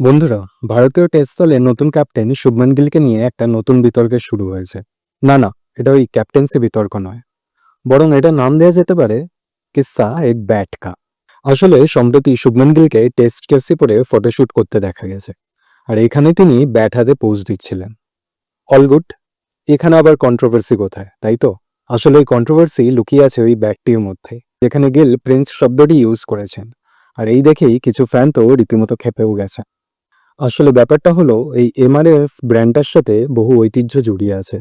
বন্ধুরা, ভারতীয় টেস্ট দলে নতুন ক্যাপ্টেন শুভমান গিলকে নিয়ে একটা নতুন বিতর্কের শুরু হয়েছে। না না, এটা ওই ক্যাপ্টেন্সি বিতর্ক নয়। বরং এটা নাম দেওয়া যেতে পারে কিসা এক ব্যাট কা। আসলে সম্প্রতি শুভমান গিলকে টেস্ট জার্সি পরে ফটোশ্যুট করতে দেখা গেছে। আর এখানে তিনি ব্যাট হাতে পোজ দিচ্ছিলেন। All good. এখানে আবার কন্ট্রোভার্সি কোথায়, তাই তো? আসলে ওই কন্ট্রোভার্সি লুকিয়ে আছে ওই ব্যাটটির মধ্যে, যেখানে গিল প্রিন্স শব্দটি ইউজ করেছেন। আর এই দেখেই কিছু ফ্যান তো রীতিমতো খেপেও গেছে। আসলে ব্যাপারটা হলো, এই এমআরএফ ব্র্যান্ডটার সাথে বহু ঐতিহ্য জড়িয়ে আছে।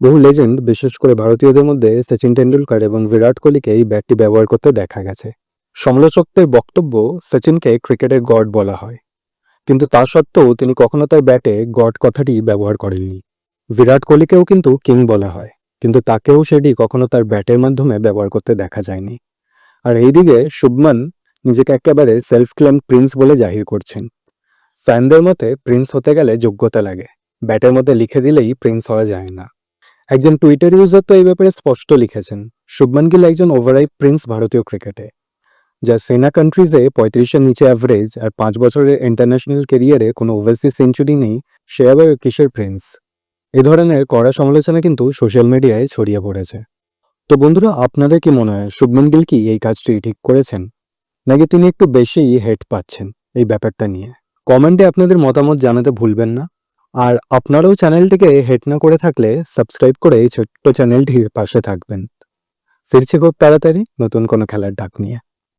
বহু লেজেন্ড বিশেষ করে ভারতীয়দের মধ্যে সচিন টেন্ডুলকার এবং বিরাট কোহলিকে এই ব্যাটটি ব্যবহার করতে দেখা গেছে। সমালোচকদের বক্তব্য সচিনকে ক্রিকেটের গড বলা হয়। কিন্তু তা সত্ত্বেও তিনি কখনো তার ব্যাটে গড কথাটি ব্যবহার করেননি। বিরাট কোহলিকেও কিন্তু কিং বলা হয়, কিন্তু তাকেও সেটি কখনো তার ব্যাটের মাধ্যমে ব্যবহার করতে দেখা যায়নি। আর এইদিকে শুভমান নিজেকে একেবারে সেলফ ক্লেম প্রিন্স বলে জাহির করছেন। ফ্যানদের মতে প্রিন্স হতে গেলে যোগ্যতা লাগে। ব্যাটের মধ্যে লিখে দিলেই প্রিন্স হওয়া যায় না। একজন টুইটার ইউজার তো এই ব্যাপারে স্পষ্ট লিখেছেন, শুভমান গিল একজন ওভারাই প্রিন্স ভারতীয় ক্রিকেটে। যা সেনা কান্ট্রিজে পঁয়ত্রিশের নিচে অ্যাভারেজ আর পাঁচ বছরের ইন্টারন্যাশনাল কেরিয়ারে কোনো ওভারসিজ সেঞ্চুরি নেই, সে আবার কিশোর প্রিন্স? এ ধরনের কড়া সমালোচনা কিন্তু সোশ্যাল মিডিয়ায় ছড়িয়ে পড়েছে। তো বন্ধুরা, আপনাদের কি মনে হয় শুভমান গিল কি এই কাজটি ঠিক করেছেন? নাকি তিনি একটু বেশিই হেড পাচ্ছেন এই ব্যাপারটা নিয়ে? কমেন্টে আপনাদের মতামত জানাতে ভুলবেন না। আর আপনারাও চ্যানেলটিকে হেট না করে থাকলে সাবস্ক্রাইব করে এই ছোট্ট চ্যানেলটির পাশে থাকবেন। ফিরছি খুব তাড়াতাড়ি নতুন কোনো খেলার ডাক নিয়ে।